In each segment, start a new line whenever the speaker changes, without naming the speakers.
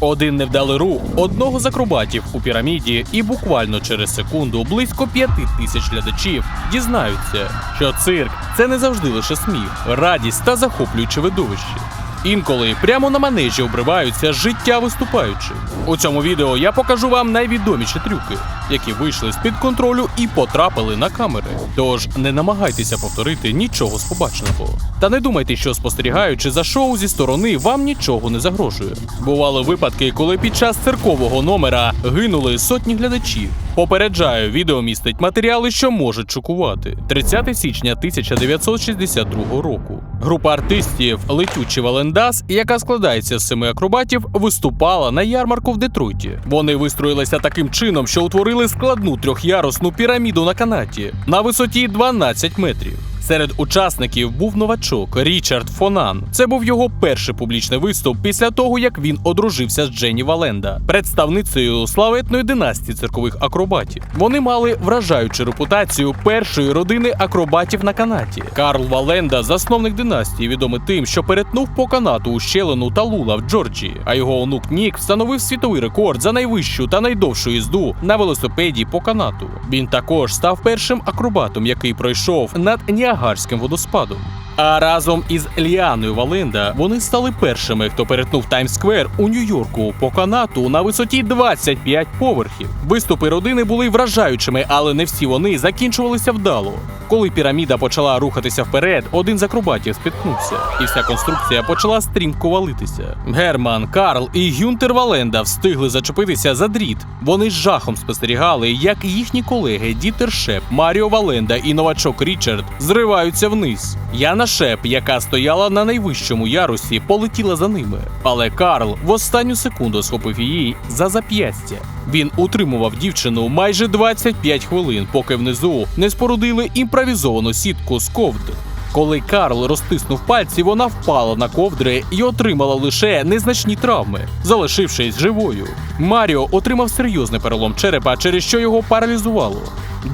Один невдалий рух одного з акробатів у піраміді, і буквально через секунду близько п'яти тисяч глядачів дізнаються, що цирк це не завжди лише сміх, радість та захоплююче видовище. Інколи прямо на манежі обриваються життя виступаючих. У цьому відео я покажу вам найвідоміші трюки, які вийшли з під контролю і потрапили на камери. Тож не намагайтеся повторити нічого з побаченого. Та не думайте, що спостерігаючи за шоу зі сторони, вам нічого не загрожує. Бували випадки, коли під час циркового номера гинули сотні глядачів. Попереджаю, відео містить матеріали, що можуть шокувати. 30 січня 1962 року. Група артистів Летючі Валендас, яка складається з семи акробатів, виступала на ярмарку в Детройті. Вони вистроїлися таким чином, що утворили складну трьохярусну піраміду на канаті на висоті 12 метрів. Серед учасників був новачок Річард Фонан. Це був його перший публічний виступ після того, як він одружився з Дженні Валенда, представницею славетної династії циркових акробатів. Вони мали вражаючу репутацію першої родини акробатів на канаті. Карл Валенда, засновник династії, відомий тим, що перетнув по канату ущелину Талула в Джорджії. А його онук Нік встановив світовий рекорд за найвищу та найдовшу їзду на велосипеді по канату. Він також став першим акробатом, який пройшов над Ніагарським водоспадом. А разом із Ліаною Валенда вони стали першими, хто перетнув Таймс-сквер у Нью-Йорку по канату на висоті 25 поверхів. Виступи родини були вражаючими, але не всі вони закінчувалися вдало. Коли піраміда почала рухатися вперед, один з акробатів спіткнувся, і вся конструкція почала стрімко валитися. Герман, Карл і Гюнтер Валенда встигли зачепитися за дріт. Вони з жахом спостерігали, як їхні колеги Дітер Шеп, Маріо Валенда і новачок Річард зриваються вниз. Яна Шеп, яка стояла на найвищому ярусі, полетіла за ними. Але Карл в останню секунду схопив її за зап'ястя. Він утримував дівчину майже 25 хвилин, поки внизу не спорудили імпровізовану сітку з ковдр. Коли Карл розтиснув пальці, вона впала на ковдри і отримала лише незначні травми, залишившись живою. Маріо отримав серйозний перелом черепа, через що його паралізувало.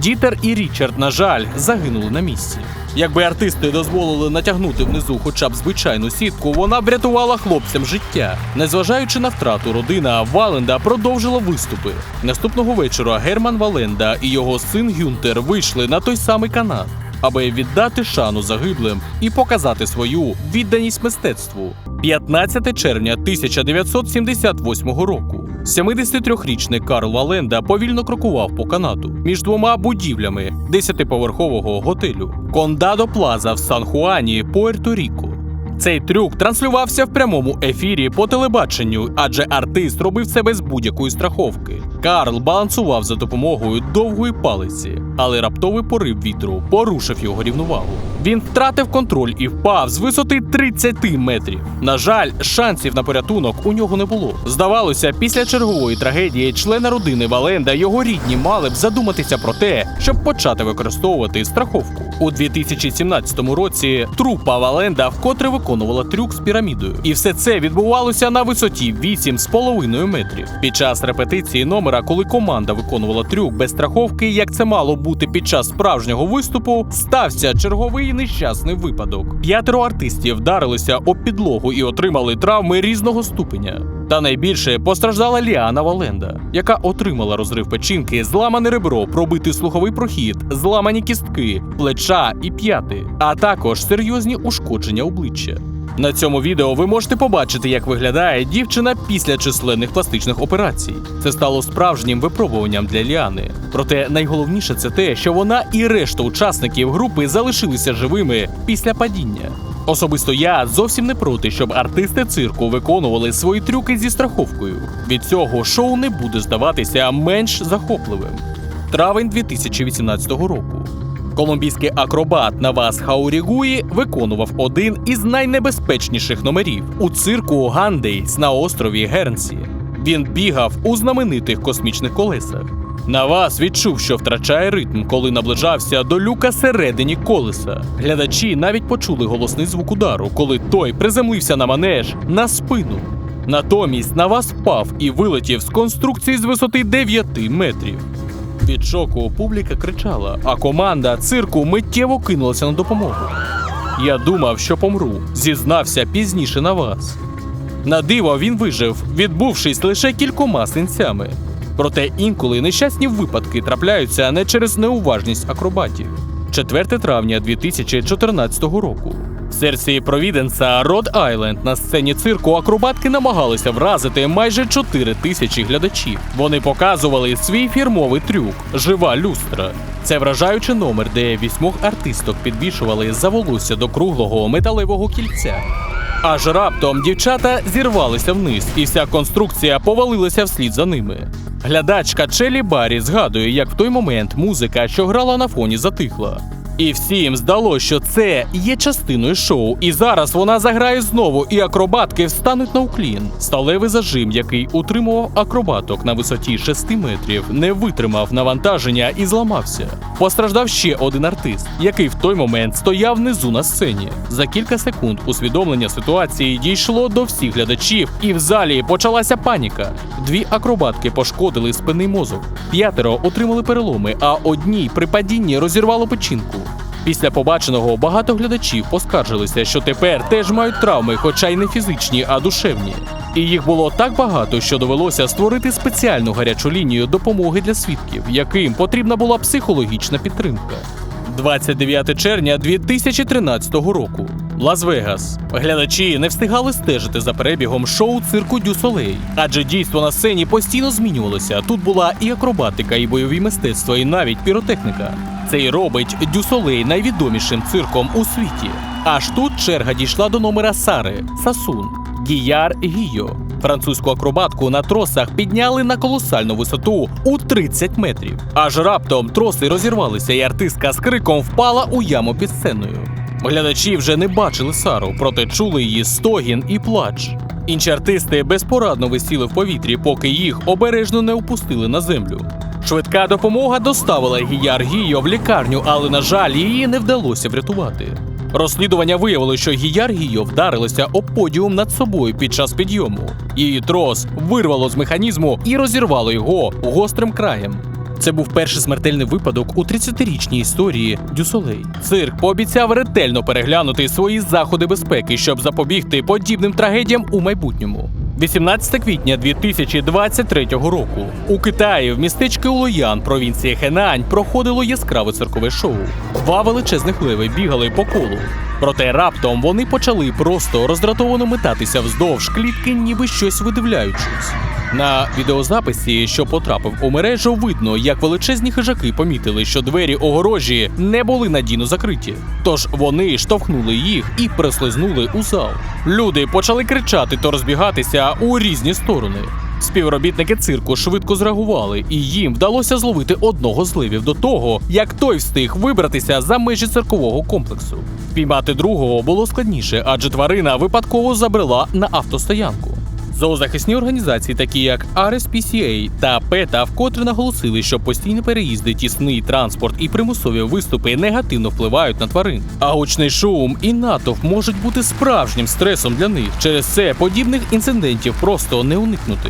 Дітер і Річард, на жаль, загинули на місці. Якби артисти дозволили натягнути внизу хоча б звичайну сітку, вона б врятувала хлопцям життя. Незважаючи на втрату, родина Валенда продовжила виступи. Наступного вечора Герман Валенда і його син Гюнтер вийшли на той самий канат, аби віддати шану загиблим і показати свою відданість мистецтву. 15 червня 1978 року. 73-річний Карл Валенда повільно крокував по канату між двома будівлями 10-поверхового готелю Кондадо Плаза в Сан-Хуані, Пуерто-Ріко. Цей трюк транслювався в прямому ефірі по телебаченню, адже артист робив це без будь-якої страховки. Карл балансував за допомогою довгої палиці, але раптовий порив вітру порушив його рівновагу. Він втратив контроль і впав з висоти 30 метрів. На жаль, шансів на порятунок у нього не було. Здавалося, після чергової трагедії члени родини Валенда його рідні мали б задуматися про те, щоб почати використовувати страховку. У 2017 році трупа Валенда вкотре виконувала трюк з пірамідою, і все це відбувалося на висоті 8,5 метрів. Під час репетиції номера, коли команда виконувала трюк без страховки, як це мало бути під час справжнього виступу, стався черговий нещасний випадок. П'ятеро артистів вдарилися об підлогу і отримали травми різного ступеня. Та найбільше постраждала Ліана Валенда, яка отримала розрив печінки, зламане ребро, пробитий слуховий прохід, зламані кістки, плеча і п'яти, а також серйозні ушкодження обличчя. На цьому відео ви можете побачити, як виглядає дівчина після численних пластичних операцій. Це стало справжнім випробуванням для Ліани. Проте найголовніше це те, що вона і решта учасників групи залишилися живими після падіння. Особисто я зовсім не проти, щоб артисти цирку виконували свої трюки зі страховкою. Від цього шоу не буде здаватися менш захопливим. Травень 2018 року. Колумбійський акробат Навас Хаурігуї виконував один із найнебезпечніших номерів у цирку Гандейс на острові Гернсі. Він бігав у знаменитих космічних колесах. Навас відчув, що втрачає ритм, коли наближався до люка середині колеса. Глядачі навіть почули голосний звук удару, коли той приземлився на манеж на спину. Натомість Навас впав і вилетів з конструкції з висоти 9 метрів. Від шоку публіка кричала, а команда цирку миттєво кинулася на допомогу. Я думав, що помру, зізнався пізніше на вас. На диво він вижив, відбувшись лише кількома синцями. Проте інколи нещасні випадки трапляються не через неуважність акробатів. 4 травня 2014 року. В Провіденса Род Айленд на сцені цирку акробатки намагалися вразити майже 4 тисячі глядачів. Вони показували свій фірмовий трюк жива люстра. Це вражаючий номер, де вісьмох артисток підвішували за волосся до круглого металевого кільця. Аж раптом дівчата зірвалися вниз, і вся конструкція повалилася вслід за ними. Глядачка Челі Баррі згадує, як в той момент музика, що грала на фоні, затихла. І всім здалося, що це є частиною шоу, і зараз вона заграє знову, і акробатки встануть на уклін. Сталевий зажим, який утримував акробаток на висоті 6 метрів, не витримав навантаження і зламався. Постраждав ще один артист, який в той момент стояв внизу на сцені. За кілька секунд усвідомлення ситуації дійшло до всіх глядачів, і в залі почалася паніка. Дві акробатки пошкодили спинний мозок, п'ятеро отримали переломи, а одній при падінні розірвало печінку. Після побаченого багато глядачів поскаржилися, що тепер теж мають травми, хоча й не фізичні, а душевні. І їх було так багато, що довелося створити спеціальну гарячу лінію допомоги для свідків, яким потрібна була психологічна підтримка. 29 червня 2013 року. Лас-Вегас. Глядачі не встигали стежити за перебігом шоу цирку Дю Солей, адже дійство на сцені постійно змінювалося. Тут була і акробатика, і бойові мистецтва, і навіть піротехніка. Це й робить Дю Солей найвідомішим цирком у світі. Аж тут черга дійшла до номера Сари Сасун. Гіяр Гійо. Французьку акробатку на тросах підняли на колосальну висоту у 30 метрів. Аж раптом троси розірвалися, і артистка з криком впала у яму під сценою. Глядачі вже не бачили Сару, проте чули її стогін і плач. Інші артисти безпорадно висіли в повітрі, поки їх обережно не опустили на землю. Швидка допомога доставила Гіяр Гійо в лікарню, але, на жаль, її не вдалося врятувати. Розслідування виявило, що Гіяр Гійо вдарилася об подіум над собою під час підйому. Її трос вирвало з механізму і розірвало його гострим краєм. Це був перший смертельний випадок у 30-річній історії Дюсолей. Цирк пообіцяв ретельно переглянути свої заходи безпеки, щоб запобігти подібним трагедіям у майбутньому. 18 квітня 2023 року у Китаї в містечку Улоян, провінції Хенань, проходило яскраве циркове шоу. Два величезних леви бігали по колу. Проте раптом вони почали просто роздратовано метатися вздовж клітки, ніби щось видивляючись. На відеозаписі, що потрапив у мережу, видно, як величезні хижаки помітили, що двері огорожі не були надійно закриті. Тож вони штовхнули їх і прислизнули у зал. Люди почали кричати та розбігатися у різні сторони. Співробітники цирку швидко зреагували, і їм вдалося зловити одного з ливів до того, як той встиг вибратися за межі циркового комплексу. Піймати другого було складніше, адже тварина випадково забрела на автостоянку. Зоозахисні організації, такі як RSPCA та PETA, вкотре наголосили, що постійні переїзди, тісний транспорт і примусові виступи негативно впливають на тварин. А гучний шум і натовп можуть бути справжнім стресом для них. Через це подібних інцидентів просто не уникнути.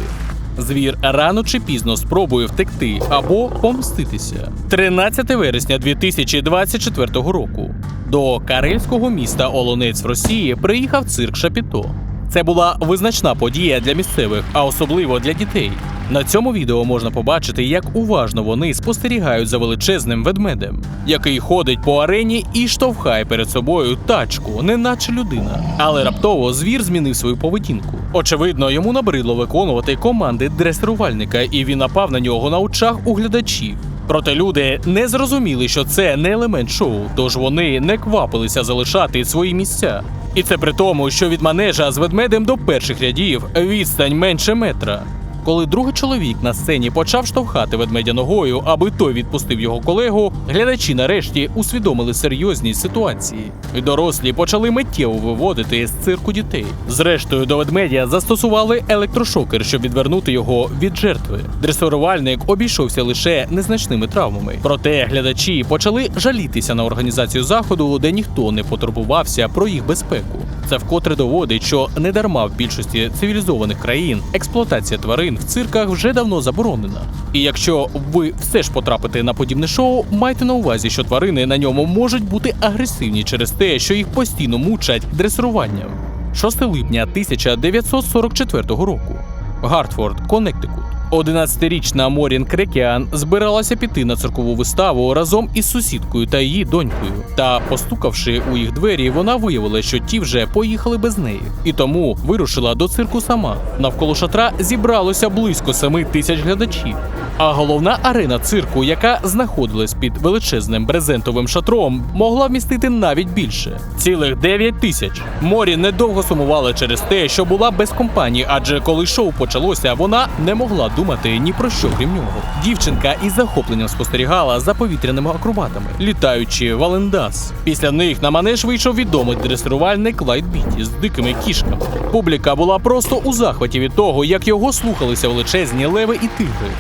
Звір рано чи пізно спробує втекти або помститися. 13 вересня 2024 року до карельського міста Олонець в Росії приїхав цирк Шапіто. Це була визначна подія для місцевих, а особливо для дітей. На цьому відео можна побачити, як уважно вони спостерігають за величезним ведмедем, який ходить по арені і штовхає перед собою тачку, неначе людина. Але раптово звір змінив свою поведінку. Очевидно, йому набридло виконувати команди дресирувальника, і він напав на нього на очах у глядачів. Проте люди не зрозуміли, що це не елемент шоу, тож вони не квапилися залишати свої місця. І це при тому, що від манежа з ведмедем до перших рядів відстань менше метра. Коли другий чоловік на сцені почав штовхати ведмедя ногою, аби той відпустив його колегу, глядачі нарешті усвідомили серйозність ситуації. Дорослі почали миттєво виводити з цирку дітей. Зрештою, до ведмедя застосували електрошокер, щоб відвернути його від жертви. Дресирувальник обійшовся лише незначними травмами. Проте глядачі почали жалітися на організацію заходу, де ніхто не потурбувався про їх безпеку. Це вкотре доводить, що недарма в більшості цивілізованих країн експлуатація тварин в цирках вже давно заборонена. І якщо ви все ж потрапите на подібне шоу, майте на увазі, що тварини на ньому можуть бути агресивні через те, що їх постійно мучать дресируванням. 6 липня 1944 року. Гартфорд, Коннектикут. 11-річна Морін Крекіан збиралася піти на циркову виставу разом із сусідкою та її донькою. Та, постукавши у їх двері, вона виявила, що ті вже поїхали без неї, і тому вирушила до цирку сама. Навколо шатра зібралося близько семи тисяч глядачів. А головна арена цирку, яка знаходилась під величезним брезентовим шатром, могла вмістити навіть більше цілих 9 тисяч. Морі недовго сумувала через те, що була без компанії, адже коли шоу почалося, вона не могла думати ні про що крім нього. Дівчинка із захопленням спостерігала за повітряними акробатами, літаючи валендас. Після них на манеж вийшов відомий дресирувальник Лайт Біті з дикими кішками. Публіка була просто у захваті від того, як його слухалися величезні леви і тигри.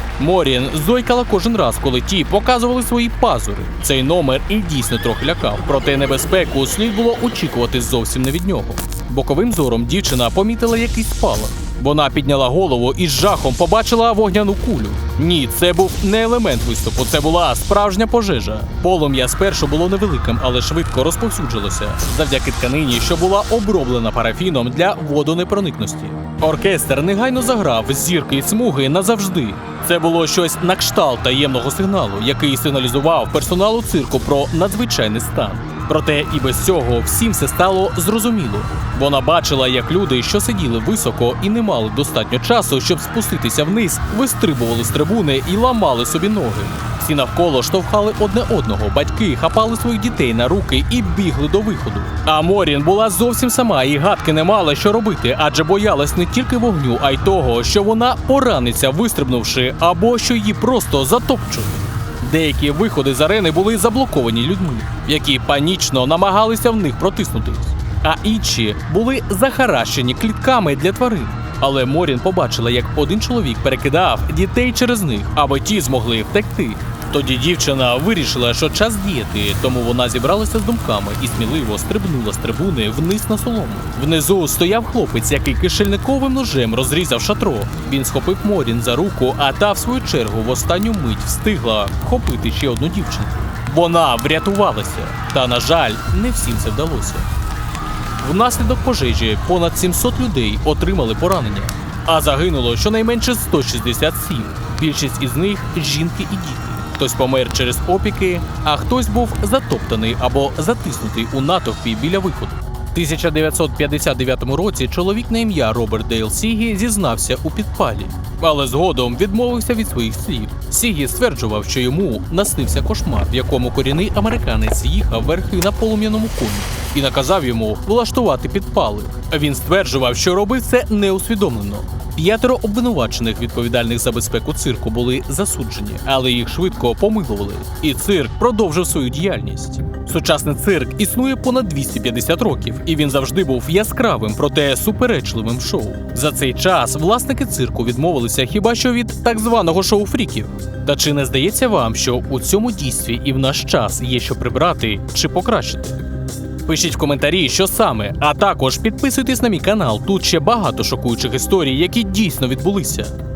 Морін зойкала кожен раз, коли ті показували свої пазури. Цей номер і дійсно трохи лякав, проте небезпеку слід було очікувати зовсім не від нього. Боковим зором дівчина помітила якийсь спалах. Вона підняла голову і з жахом побачила вогняну кулю. Ні, це був не елемент виступу, це була справжня пожежа. Полум'я спершу було невеликим, але швидко розповсюджилося завдяки тканині, що була оброблена парафіном для водонепроникності. Оркестр негайно заграв зірки й смуги назавжди. Це було щось на кшталт таємного сигналу, який сигналізував персоналу цирку про надзвичайний стан. Проте і без цього всім все стало зрозуміло. Вона бачила, як люди, що сиділи високо і не мали достатньо часу, щоб спуститися вниз, вистрибували з трибуни і ламали собі ноги. Всі навколо штовхали одне одного, батьки хапали своїх дітей на руки і бігли до виходу. А Морін була зовсім сама і гадки не мала, що робити, адже боялась не тільки вогню, а й того, що вона пораниться, вистрибнувши, або що її просто затопчуть. Деякі виходи з арени були заблоковані людьми, які панічно намагалися в них протиснутись, а інші були захаращені клітками для тварин. Але Морін побачила, як один чоловік перекидав дітей через них, аби ті змогли втекти. Тоді дівчина вирішила, що час діяти, тому вона зібралася з думками і сміливо стрибнула з трибуни вниз на солому. Внизу стояв хлопець, який кишельниковим ножем розрізав шатро. Він схопив Морін за руку, а та, в свою чергу, в останню мить встигла вхопити ще одну дівчину. Вона врятувалася, та, на жаль, не всім це вдалося. Внаслідок пожежі понад 700 людей отримали поранення, а загинуло щонайменше 167. Більшість із них жінки і діти. Хтось помер через опіки, а хтось був затоптаний або затиснутий у натовпі біля виходу. В 1959 році чоловік на ім'я Роберт Дейл Сігі зізнався у підпалі, але згодом відмовився від своїх слів. Сігі стверджував, що йому наснився кошмар, в якому корінний американець їхав верхи на полум'яному коні і наказав йому влаштувати підпали. Він стверджував, що робив це неусвідомлено. П'ятеро обвинувачених відповідальних за безпеку цирку були засуджені, але їх швидко помилували, і цирк продовжив свою діяльність. Сучасний цирк існує понад 250 років, і він завжди був яскравим, проте суперечливим шоу. За цей час власники цирку відмовилися хіба що від так званого шоу фріків. Та чи не здається вам, що у цьому дійстві і в наш час є що прибрати чи покращити? Пишіть в коментарі, що саме, а також підписуйтесь на мій канал. Тут ще багато шокуючих історій, які дійсно відбулися.